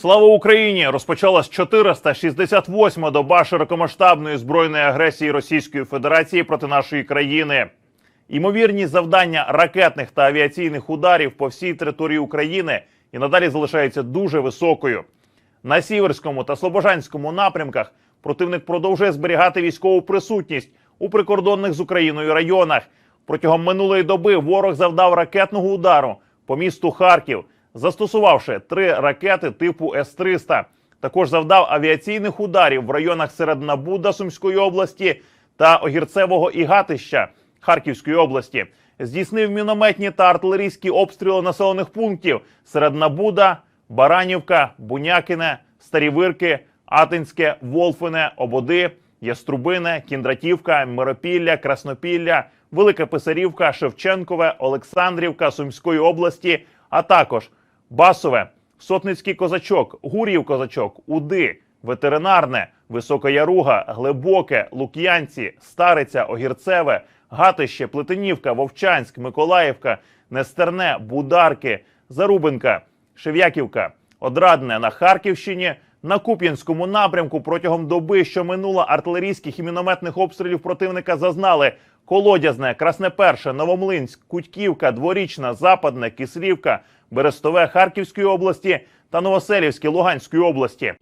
Слава Україні! Розпочалась 468-ма доба широкомасштабної збройної агресії Російської Федерації проти нашої країни. Ймовірність завдання ракетних та авіаційних ударів по всій території України і надалі залишається дуже високою. На сіверському та слобожанському напрямках противник продовжує зберігати військову присутність у прикордонних з Україною районах. Протягом минулої доби ворог завдав ракетного удару по місту Харків, застосувавши три ракети типу С-300. Також завдав авіаційних ударів в районах Середнабуда Сумської області та Огірцевого і Гатища Харківської області. Здійснив мінометні та артилерійські обстріли населених пунктів Середнабуда, Баранівка, Бунякине, Старі Вирки, Атинське, Волфине, Ободи, Яструбине, Кіндратівка, Миропілля, Краснопілля, Велика Писарівка, Шевченкове, Олександрівка Сумської області, а також Басове, Сотницький козачок, Гур'їв козачок, Уди, Ветеринарне, Висока Яруга, Глибоке, Лук'янці, Стариця, Огірцеве, Гатище, Плетенівка, Вовчанськ, Миколаївка, Нестерне, Бударки, Зарубинка, Шев'яківка, Одрадне на Харківщині. На Куп'янському напрямку протягом доби, що минула артилерійських і мінометних обстрілів противника, зазнали Колодязне, Красне Перше, Новомлинськ, Кутьківка, Дворічна, Западне, Кислівка, Берестове Харківської області та Новоселівське Луганської області.